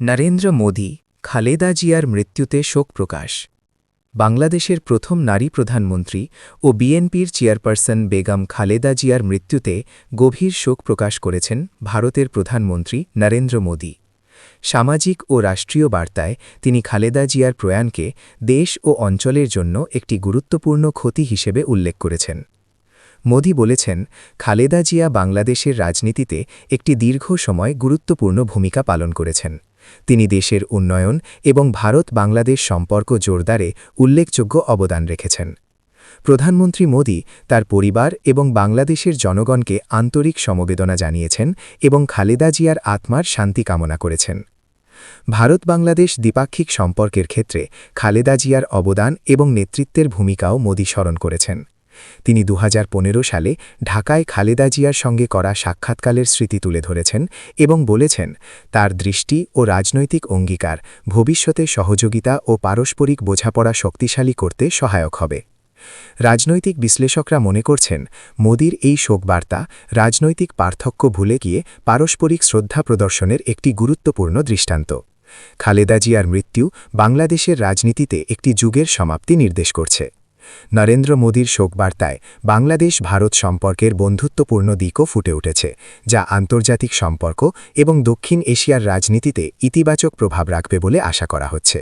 নরেন্দ্র মোদী খালেদা জিয়ার মৃত্যুতে শোক প্রকাশ। বাংলাদেশের প্রথম নারী প্রধানমন্ত্রী ও বিএনপির চেয়ারপারসন বেগম খালেদা জিয়ার মৃত্যুতে গভীর শোক প্রকাশ করেছেন ভারতের প্রধানমন্ত্রী নরেন্দ্র মোদী। সামাজিক ও রাষ্ট্রীয় বার্তায় তিনি খালেদা জিয়ার প্রয়াণকে দেশ ও অঞ্চলের জন্য একটি গুরুত্বপূর্ণ ক্ষতি হিসেবে উল্লেখ করেছেন। মোদি বলেছেন, খালেদা জিয়া বাংলাদেশের রাজনীতিতে একটি দীর্ঘ সময় গুরুত্বপূর্ণ ভূমিকা পালন করেছেন। তিনি দেশের উন্নয়ন এবং ভারত বাংলাদেশ সম্পর্ক জোরদারে উল্লেখযোগ্য অবদান রেখেছেন। প্রধানমন্ত্রী মোদি তার পরিবার এবং বাংলাদেশের জনগণকে আন্তরিক সমবেদনা জানিয়েছেন এবং খালেদা জিয়ার আত্মার শান্তি কামনা করেছেন। ভারত বাংলাদেশ দ্বিপাক্ষিক সম্পর্কের ক্ষেত্রে খালেদা জিয়ার অবদান এবং নেতৃত্বের ভূমিকাও মোদি স্মরণ করেছেন। তিনি দু হাজার পনেরো সালে ঢাকায় খালেদা জিয়ার সঙ্গে করা সাক্ষাৎকালের স্মৃতি তুলে ধরেছেন এবং বলেছেন, তার দৃষ্টি ও রাজনৈতিক অঙ্গীকার ভবিষ্যতে সহযোগিতা ও পারস্পরিক বোঝাপড়া শক্তিশালী করতে সহায়ক হবে। রাজনৈতিক বিশ্লেষকরা মনে করছেন, মোদির এই শোকবার্তা রাজনৈতিক পার্থক্য ভুলে গিয়ে পারস্পরিক শ্রদ্ধা প্রদর্শনের একটি গুরুত্বপূর্ণ দৃষ্টান্ত। খালেদা জিয়ার মৃত্যু বাংলাদেশের রাজনীতিতে একটি যুগের সমাপ্তি নির্দেশ করছে। নরেন্দ্র মোদীর শোকবার্তায় বাংলাদেশ ভারত সম্পর্কের বন্ধুত্বপূর্ণ দিকও ফুটে উঠেছে, যা আন্তর্জাতিক সম্পর্ক এবং দক্ষিণ এশিয়ার রাজনীতিতে ইতিবাচক প্রভাব রাখবে বলে আশা করা হচ্ছে।